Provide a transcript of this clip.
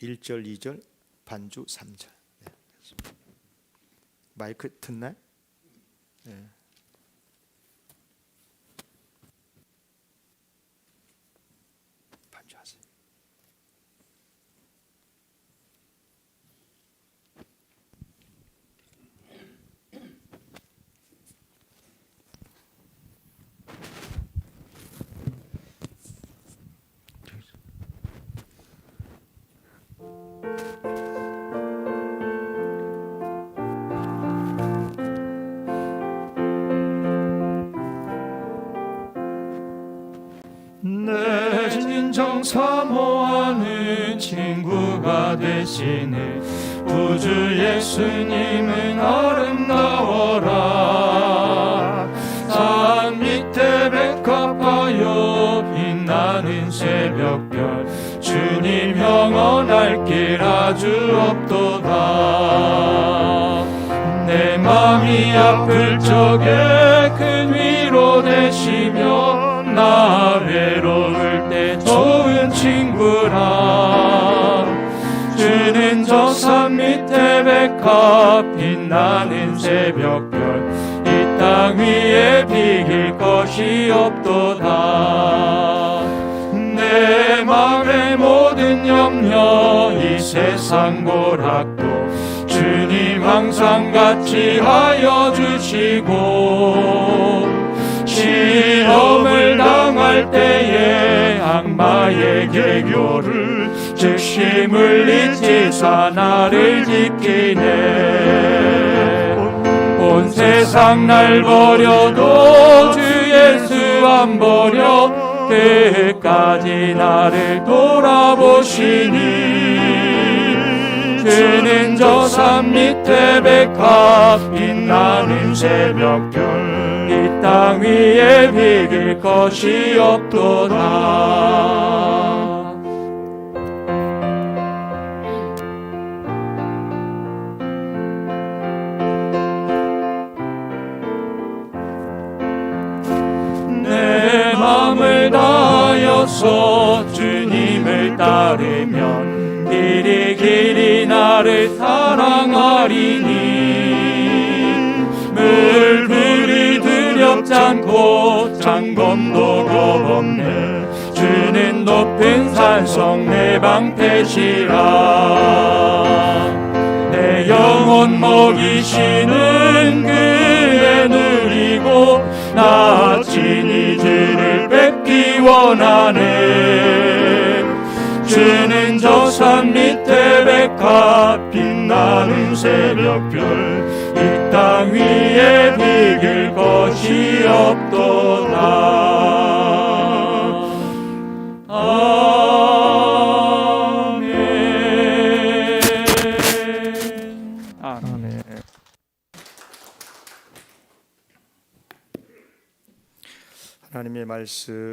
1절, 2절, 반주 3절. 네. 마이크 듣나요? 네. 반주하세요. 진정 사모하는 친구가 되시네. 우주 예수님은 아름다워라. 산 밑에 백합하여 빛나는 새벽별 주님 영원할 길 아주 없도다. 내 맘이 아플 적에 큰 위로 되시며 나 외로울 주는 저 산 밑에 백합 빛나는 새벽별 이 땅 위에 비길 것이 없도다. 내 맘의 모든 염려 이 세상 고락도 주님 항상 같이 하여 주시고 시험을 당할 때에 악마의 개교를 즉심을 잊지사 나를 지키네. 온 세상 날 버려도 주 예수 안 버려 끝까지 나를 돌아보시니. 주는 저 산 밑에 백합 빛나는 새벽별 이 땅 위에 비길 것이 없도다. 내 맘을 다하여서 주님을 따르면 길이 길이 나를 사랑하리니 않고 장검도 겁없네. 주는 높은 산성 내 방패시라. 내 영혼 먹이시는 그의 누리고 나 친히 주를 뵙기 원하네. 주는 저산 밑에 백합 빛나는 새벽별 이 땅 위에 비길 없도다 아멘. 아멘. 하나님의 말씀